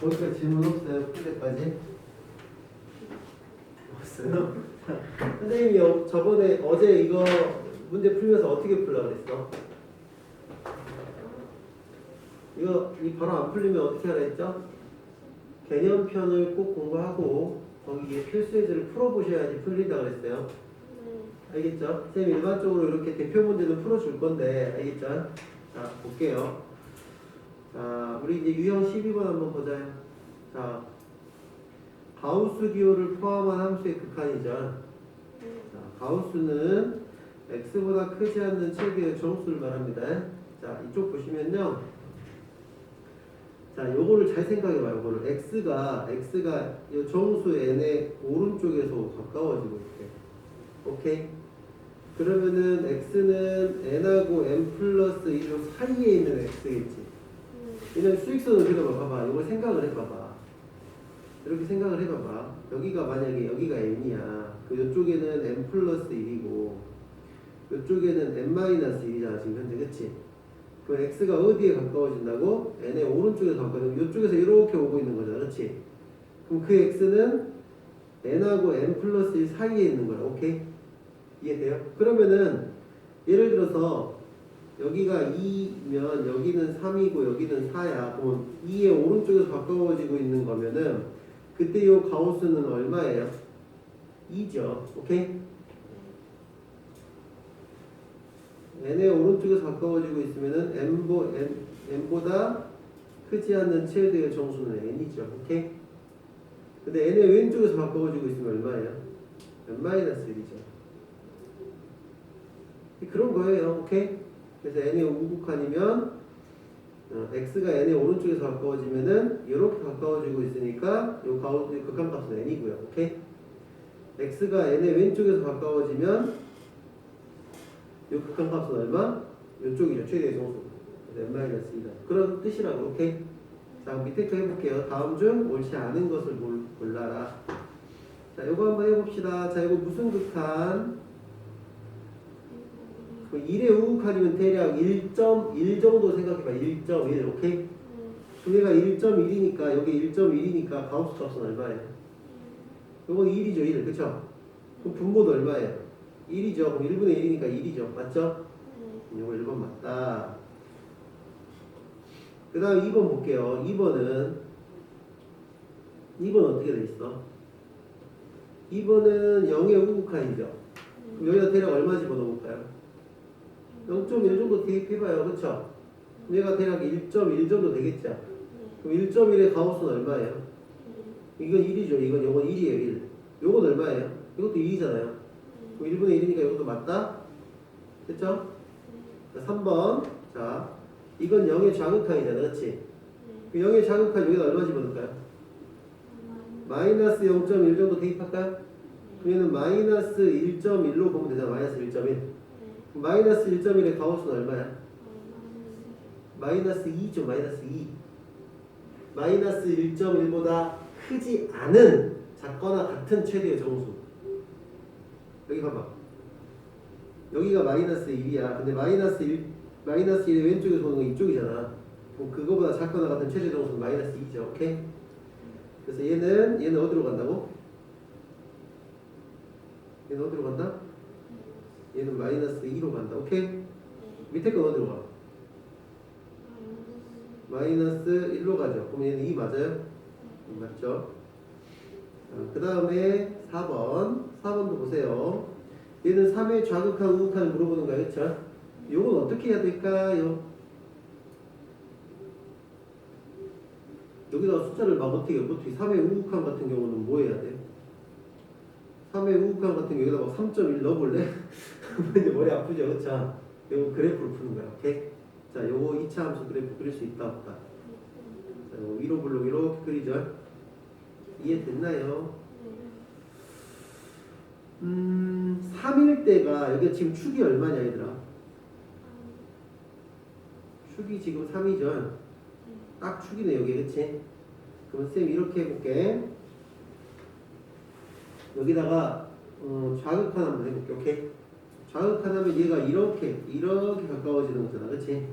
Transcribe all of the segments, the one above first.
거기까지 질문 없어요? 풀 때까지? 없어요? 선생님이 어- 저번에 어제 이거 문제 풀면서 어떻게 풀라 그랬어? 이거 이 바로 안 풀리면 어떻게 하라 했죠? 개념편을 꼭 공부하고 거기에 필수예제를 풀어보셔야지 풀린다 그랬어요. 알겠죠? 선생님 일반적으로 이렇게 대표 문제는 풀어줄 건데 알겠죠? 자 볼게요. 자 우리 이제 유형 12번 한번 보자요. 자 가우스 기호를 포함한 함수의 극한이죠. 자 가우스는 x보다 크지 않는 최대의 정수를 말합니다. 자 이쪽 보시면요. 자 요거를 잘 생각해봐요. 요거를 x가 x가 이 정수 n의 오른쪽에서 가까워지고 있대. 오케이. 그러면은 x는 n하고 n 플러스 1 사이에 있는 x겠지. 왜냐면 수익선을 그려봐 봐봐. 이걸 생각을 해봐봐. 이렇게 생각을 해봐봐. 여기가 만약에 여기가 n이야. 그 이쪽에는 n 플러스 1이고 이쪽에는 n 마이너스 1이잖아 지금 현재 그치? 그럼 x가 어디에 가까워진다고? n의 오른쪽에서 가까워지고 이쪽에서 이렇게 오고 있는 거잖아 그치? 그럼 그 x는 n하고 n 플러스 1 사이에 있는 거야 오케이? 이해돼요? 그러면은 예를 들어서 여기가 2면 여기는 3이고 여기는 4야. 그럼 2의 오른쪽에서 가까워지고 있는 거면은 그때 이 가우스는 얼마예요? 2죠. 오케이? n의 오른쪽에서 가까워지고 있으면은 n보, n, n보다 크지 않는 최대의 정수는 n이죠. 오케이? 근데 n의 왼쪽에서 가까워지고 있으면 얼마예요? n-1이죠. 그런 거예요. 오케이? 그래서 n이 우극한이면 어, x가 n의 오른쪽에서 가까워지면은 이렇게 가까워지고 있으니까 요 가운데 극한값은 n이고요. 오케이? x가 n의 왼쪽에서 가까워지면 요 극한값은 얼마? 요쪽이죠. 최대의 정수. 그래서 n-2다. 그런 뜻이라고. 오케이? 자 밑에 거 해볼게요. 다음 중 옳지 않은 것을 골- 골라라. 자 요거 한번 해봅시다. 자 이거 무슨 극한? 그 1의 우극한이면 대략 1.1 정도 생각해봐. 1.1 오케이? 그럼 얘가 1.1이니까 여기 1.1이니까 가우스 값은 얼마예요? 요건 1이죠 1 그쵸? 그럼 분모도 얼마예요? 1이죠 그럼 1분의 1이니까 1이죠 맞죠? 요거 1번 맞다 그 다음 2번 볼게요 2번은 2번 어떻게 돼 있어? 2번은 0의 우극한이죠 그럼 여기다 대략 얼마 집어넣을까요? 0.1 정도 대입해봐요. 그쵸? 얘가 대략 1.1 정도 되겠죠? 그럼 1.1의 가우스는 얼마예요? 이건 1이죠. 이건 요건 1이에요. 1. 요건 얼마예요? 이것도 2잖아요. 그럼 1분의 1이니까 이것도 맞다? 됐죠? 자, 3번. 자, 이건 0의 좌극한이잖아. 그치? 그 0의 좌극한 여기다 얼마 집어넣을까요? 마이너스 0.1 정도 대입할까요? 그러면 마이너스 1.1로 보면 되잖아. 마이너스 1.1. 마이너스 1.1의 가우스는 얼마야? 마이너스 2죠. 마이너스 2. 마이너스 1.1보다 크지 않은 작거나 같은 최대의 정수. 여기 봐봐. 여기가 마이너스 1이야. 근데 마이너스 1, 마이너스 1의 왼쪽에서 오는 건 이쪽이잖아. 그럼 그거보다 작거나 같은 최대 정수는 마이너스 2죠. 오케이? 그래서 얘는 얘는 어디로 간다고? 얘는 어디로 간다? 얘는 마이너스 2로 간다. 오케이? 밑에 건 어디로 가? 마이너스 1로 가죠. 그럼 얘는 2 맞아요? 음, 맞죠? 그 다음에 4번. 4번도 보세요. 얘는 3의 좌극한 우극한을 물어보는 거예요. 그쵸? 요건 어떻게 해야 될까요? 여기다가 숫자를 막 어떻게, 어떻게 3의 우극한 같은 경우는 뭐 해야 돼? 3의 우극한 같은 경우 여기다 막3.1 넣어볼래? 이제 머리 아프죠? 그쵸? 요거 그래프를 푸는 거야. 오케이? 자, 요거 2차 함수 그래프 그릴 수 있다 없다. 자, 요거 위로 블록 이렇게 그리죠. 이해됐나요? 음, 3일 때가 여기 지금 축이 얼마냐 얘들아? 축이 지금 3이죠. 딱 축이네 여기 그치? 그럼 쌤 이렇게 해볼게. 여기다가 어, 좌극한 한번 해볼게. 오케이? 좌극하면 얘가 이렇게 이렇게 가까워지는 거잖아 그치?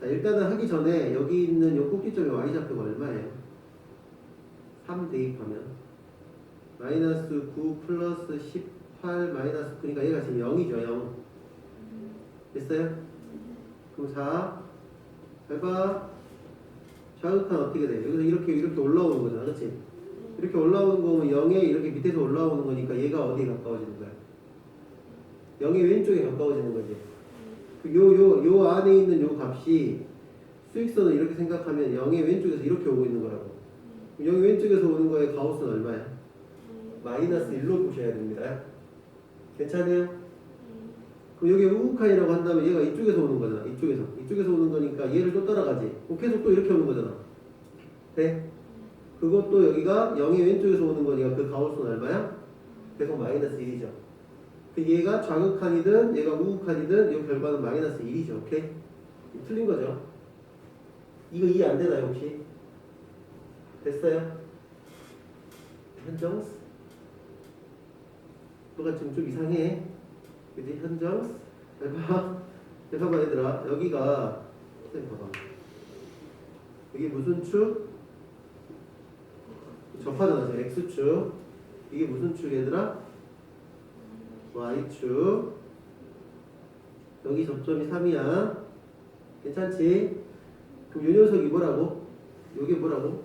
자 일단은 하기 전에 여기 있는 요 꼭지점의 y좌표가 얼마예요? 3 대입하면 마이너스 9 플러스 18 마이너스 9 그러니까 얘가 지금 0이죠 0 됐어요? 그럼 4 해봐 자극한 어떻게 돼? 여기서 이렇게 이렇게 올라오는 거잖아 그렇지? 이렇게 올라오는 거면 0에 이렇게 밑에서 올라오는 거니까 얘가 어디에 가까워지는 거야? 0의 왼쪽에 가까워지는 거지 그 요, 요, 요 안에 있는 요 값이 수익선을 이렇게 생각하면 0의 왼쪽에서 이렇게 오고 있는 거라고 0의 왼쪽에서 오는 거의 가우스는 얼마야? 마이너스 1로 보셔야 됩니다 괜찮아요? 그럼 여기 우우칸이라고 한다면 얘가 이쪽에서 오는 거잖아. 이쪽에서. 이쪽에서 오는 거니까 얘를 또 따라가지. 그럼 계속 또 이렇게 오는 거잖아. 돼? 그것도 여기가 0의 왼쪽에서 오는 거니까 그 가우스는 얼마야? 계속 마이너스 1이죠. 그 얘가 좌극칸이든 얘가 우극칸이든 이 결과는 마이너스 1이죠. 오케이? 틀린 거죠. 이거 이해 안 되나요 혹시? 됐어요? 현정스? 너가 지금 좀 이상해. 그지? 현정? 해봐. 해봐봐, 얘들아. 여기가, 선생님 봐봐. 이게 무슨 축? 접하잖아, X축. 이게 무슨 축, 얘들아? Y축. 여기 접점이 3이야. 괜찮지? 그럼 요 녀석이 뭐라고? 요게 뭐라고?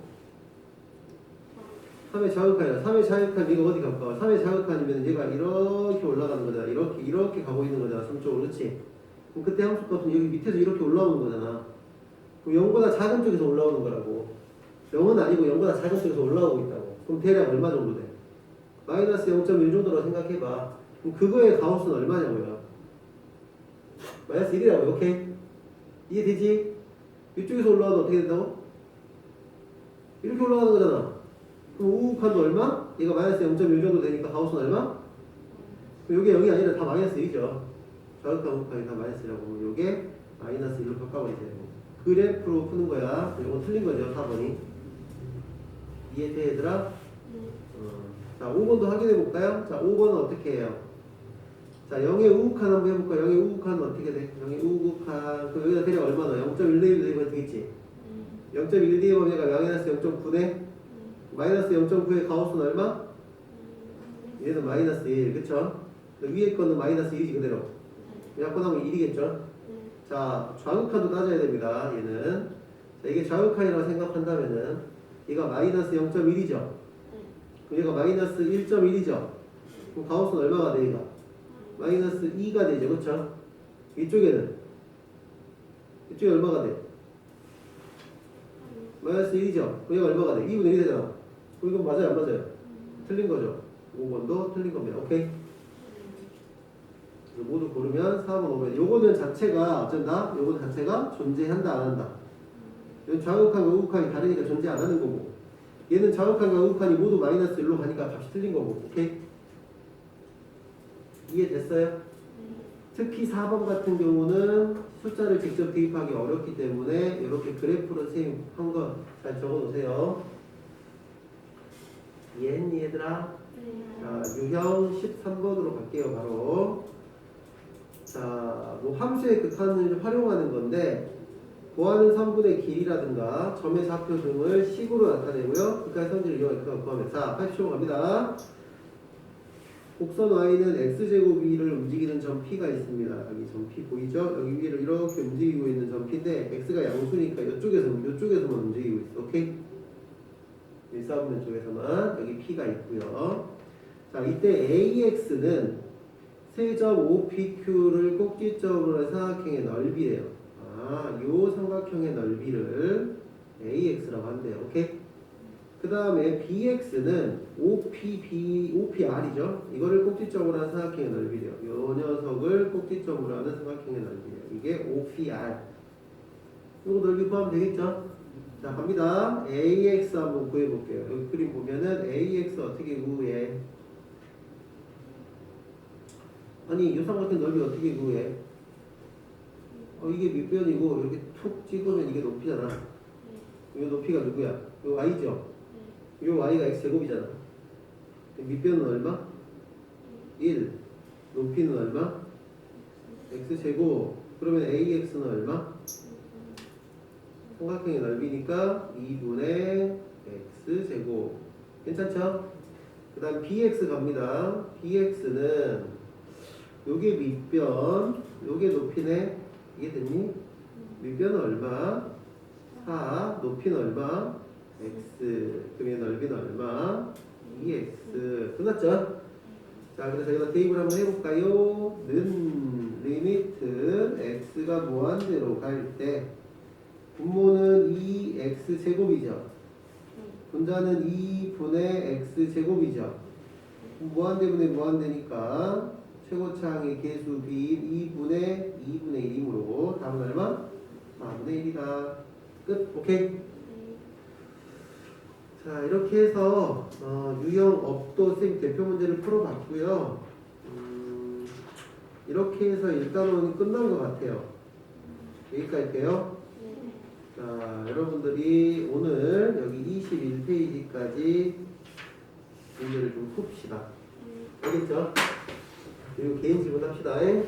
3의 자극한이야. 3의 자극한 얘가 어디 가까워? 3의 자극한이면 얘가 이렇게 올라가는 거잖아. 이렇게 이렇게 가고 있는 거잖아. 3쪽으로 그렇지? 그럼 그때 함수값은 여기 밑에서 이렇게 올라오는 거잖아. 그럼 0보다 작은 쪽에서 올라오는 거라고. 0은 아니고 0보다 작은 쪽에서 올라오고 있다고. 그럼 대략 얼마 정도 돼? 마이너스 0.1 정도로 생각해봐. 그럼 그거의 가우스는 얼마냐고요? 마이너스 1이라고요. 오케이? 이해되지? 이쪽에서 올라와도 어떻게 된다고? 이렇게 올라가는 거잖아. 그럼 우욱한도 얼마? 얘가 마이너스 0.1 정도 되니까 가우스는 얼마? 그럼 요게 0이 아니라 다 마이너스 1이죠. 좌극한 우욱한이 다 마이너스라고 그러면 요게 마이너스 1로 바꿔버리세요. 그래프로 푸는 거야. 이건 틀린 거죠. 4번이. 이해돼 얘들아? 어. 자 5번도 확인해 볼까요? 자 5번은 어떻게 해요? 자 0의 우욱한 한번 해볼까요? 0의 우욱한은 어떻게 돼? 0의 우욱한 그럼 여기다 대략 얼마 넣어? 0.1 대입 되겠지? 0.1 대입하면 얘가 마이너스 0.9네? 마이너스 0.9의 가우스는 얼마? 얘는 마이너스 1, 그쵸? 위에 거는 마이너스 1이지 그대로 약분하면 1이겠죠? 자 좌극한도 따져야 됩니다 얘는 자, 이게 좌극한이라고 생각한다면은 얘가 마이너스 0.1이죠? 그럼 얘가 마이너스 1.1이죠? 그럼 가우스는 얼마가 돼 얘가? 마이너스 2가 되죠 그쵸? 이쪽에는 이쪽에 얼마가 돼? 마이너스 1이죠? 그럼 얘가 얼마가 돼? 2분의 1이 되잖아 이건 맞아요 안 맞아요? 틀린 거죠 5번도 틀린 겁니다 오케이? 모두 고르면 4번 5번 요거는 자체가 어쩐다? 요거 자체가 존재한다 안 한다 좌극한과 우극한이 다르니까 존재 안 하는 거고 얘는 좌극한과 우극한이 모두 마이너스 1로 가니까 값이 틀린 거고 오케이? 이해됐어요? 특히 4번 같은 경우는 숫자를 직접 대입하기 어렵기 때문에 이렇게 그래프로 선생님 한거 잘 적어 놓으세요 이해했니 얘들아? 자, 유형 13번으로 갈게요, 바로. 자, 뭐 함수의 극한을 활용하는 건데, 구하는 선분의 길이라든가 점의 좌표 등을 식으로 나타내고요. 극한 성질을 이용해서 구하면. 자, 80초 갑니다. 곡선 y는 x제곱 위를 움직이는 점 p가 있습니다. 여기 점 p 보이죠? 여기 위를 이렇게 움직이고 있는 점 p인데 x가 양수니까 이쪽에서 이쪽에서만 움직이고 있어. 오케이? 일사분면 쪽에서만 여기 p가 있고요. 자, 이때 AX는 세점 OPQ를 꼭지점으로 한 삼각형의 넓이래요. 아, 요 삼각형의 넓이를 AX라고 한대요. 오케이? 그 다음에 BX는 OPB, OPR이죠. 이거를 꼭지점으로 한 삼각형의 넓이래요. 요 녀석을 꼭지점으로 하는 삼각형의 넓이래요. 이게 OPR. 요거 넓이 구하면 되겠죠? 자, 갑니다. AX 한번 구해볼게요. 여기 그림 보면은 AX 어떻게 구해? 아니 요 삼각형 넓이 어떻게 구해? 어 이게 밑변이고 이렇게 툭 찍으면 이게 높이잖아. 이 높이가 누구야? 요 y죠. 요 y가 x 제곱이잖아. 밑변은 얼마? 1. 높이는 얼마? x 제곱. 그러면 ax는 얼마? 삼각형의 넓이니까 2분의 x 제곱. 괜찮죠? 그 다음 bx 갑니다. bx는 요게 밑변, 요게 높이네. 이게 됐니? 밑변은 얼마? 4, 높이는 얼마? X. 그러면 넓이는 얼마? 2x. 끝났죠? 자, 그래서 여기다 대입을 한번 해볼까요? 는 리미트 x가 무한대로 갈 때 분모는 2x 제곱이죠. 분자는 2분의 x 제곱이죠. 무한대분의 무한대니까 최고차항의 개수 b인 2분의 2분의 1이므로 답은 얼마? 4분의 1이다. 끝. 오케이. 자 이렇게 해서 어, 유형 업도 생 대표 문제를 풀어봤고요. 음, 이렇게 해서 일단은 끝난 것 같아요. 여기까지 할게요. 자 여러분들이 오늘 여기 21페이지까지 문제를 좀 풉시다. 알겠죠? 그리고 개인 질문 합시다. 예?